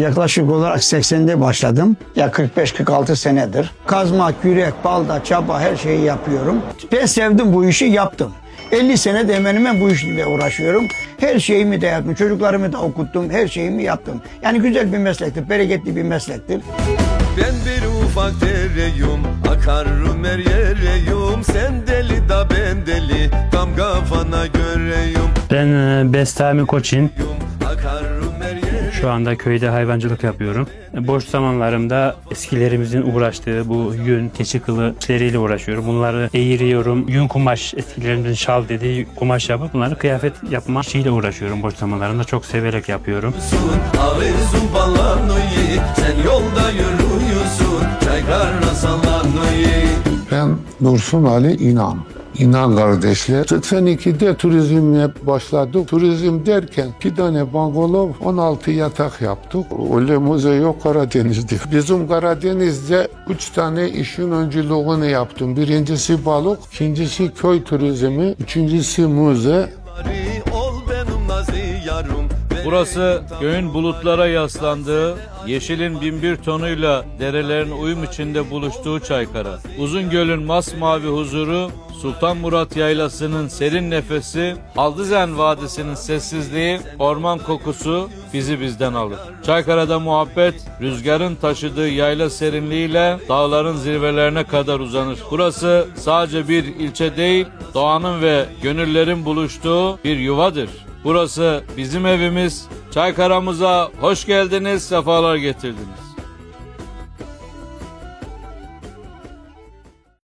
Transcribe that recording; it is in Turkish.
Yaklaşık olarak 80'de başladım. Ya 45-46 senedir. Kazma, kürek, balda, çapa her şeyi yapıyorum. Ben sevdim bu işi yaptım. 50 sene de hemen hemen bu işle uğraşıyorum. Her şeyimi de yaptım. Çocuklarımı da okuttum. Her şeyimi yaptım. Yani güzel bir meslektir. Bereketli bir meslektir. Ben bir ufak dereyim Akarım her yereyim Sen deli da ben deli Tam kafana göreyim Ben e, Bestami Koçin. Şu anda köyde hayvancılık yapıyorum. Boş zamanlarımda eskilerimizin uğraştığı bu yün, keçi kılı işleriyle uğraşıyorum. Bunları eğiriyorum. Yün kumaş, eskilerimizin şal dediği kumaş yapıp bunları kıyafet yapma işiyle uğraşıyorum boş zamanlarımda. Çok severek yapıyorum. Sen yolda yürüyorsun Ben Dursun Ali İnan. İnan kardeşler. 82'de turizmle başladık. Turizm derken iki tane bungalow, 16 yatak yaptık. Öyle müze yok Karadeniz'de. Bizim Karadeniz'de üç tane işin öncülüğünü yaptım. Birincisi balık, ikincisi köy turizmi, üçüncüsü müze, ol benim nazi yarım Burası göğün bulutlara yaslandığı, yeşilin binbir tonuyla derelerin uyum içinde buluştuğu Çaykara. Uzun Göl'ün masmavi huzuru, Sultan Murat Yaylası'nın serin nefesi, Aldızen Vadisi'nin sessizliği, orman kokusu bizi bizden alır. Çaykara'da muhabbet, rüzgarın taşıdığı yayla serinliğiyle dağların zirvelerine kadar uzanır. Burası sadece bir ilçe değil, doğanın ve gönüllerin buluştuğu bir yuvadır. Burası bizim evimiz. Çaykara'mıza hoş geldiniz, sefalar getirdiniz.